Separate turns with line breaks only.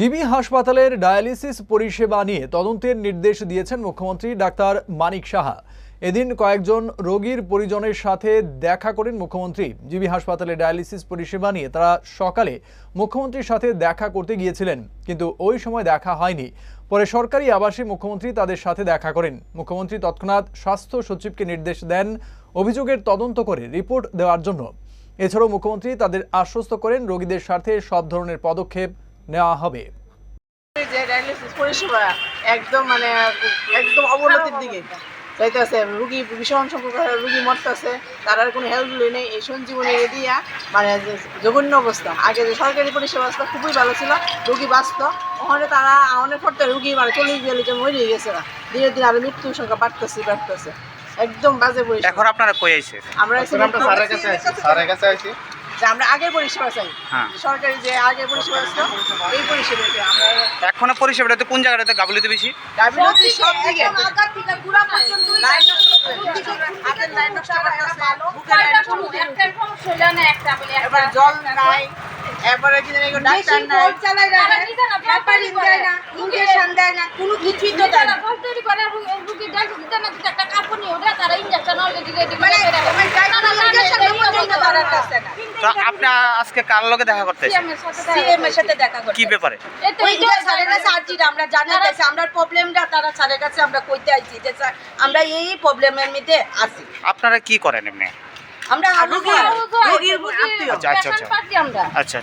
GB হাসপাতালের dialysis পরিষেবা নিয়ে তদন্তের নির্দেশ দিয়েছেন মুখ্যমন্ত্রী ডাক্তার মানিক সাহা। এদিন কয়েকজন রোগীর পরিজনের সাথে দেখা করেন মুখ্যমন্ত্রী। জিবি হাসপাতালে ডায়ালিসিস পরিষেবা নিয়ে তারা সকালে মুখ্যমন্ত্রীর সাথে দেখা করতে গিয়েছিলেন, কিন্তু ওই সময় দেখা হয়নি। পরে সরকারি আবাসে মুখ্যমন্ত্রী তাদের সাথে দেখা করেন। মুখ্যমন্ত্রী তৎক্ষণাৎ স্বাস্থ্য সচিবকে নির্দেশ দেন অভিযোগের তদন্ত করে রিপোর্ট দেওয়ার জন্য। এছাড়াও মুখ্যমন্ত্রী তাদের আশ্বস্ত করেন, রোগীদের স্বার্থে সব ধরনের পদক্ষেপ নেওয়া হবে।
যে ডায়ালিসিস পরিষেবা একদম মানে একদম অবনতির দিকে যাইতেছে রুগী ভীষণ সংখ্যক রুগী মরতেছে তার আর কোনো হেল্প নেই। এই সঞ্জীবনী দিয়া মানে জঘন্য অবস্থা। আগে যে সরকারি পরিষেবা খুবই ভালো ছিল রুগী বাঁচত। ওখানে তারা অনেক করতে রুগী মানে চল্লিশ বিয়াল্লিশ মরে গেছে না। দিনে দিনে আরও মৃত্যুর সংখ্যা বাড়তেছে বাড়তেছে। একদম বাজে পরিষেবা।
এখন আপনারা কই আইছে
আমরা
আমরা স্যারের কাছে স্যারের কাছে আছি
যে আমরা আগের পরিষেবা চাই।
হ্যাঁ।
সরকারি যে আগের পরিষেবা ছিল এই পরিষেবা। আমরা
এখনও পরিষেবাটাতে কোন জায়গাটাতে গাবলিতে বেশি?
গাফিলতি সব দিকে লাইন হাতের লাইন নষ্ট করতেছে বুকের লাইন নষ্ট করতেছে এবার জল নাই এবারে কি জানি এগুলো ডাক্তার নাই।
তো আপনি আজকে কার লগে দেখা করতে আইছেন? কি ব্যাপারে?
আমরা জানাইতেছি আমরা প্রবলেমটা তারা স্যারের কাছে আমরা কইতে আইছি যে স্যার আমরা এই প্রবলেমের মধ্যে আছি।
আপনারা কি করেন এমনি?
আমরা
রোগী- রোগীর আত্মীয়।
আচ্ছা। আচ্ছা আচ্ছা।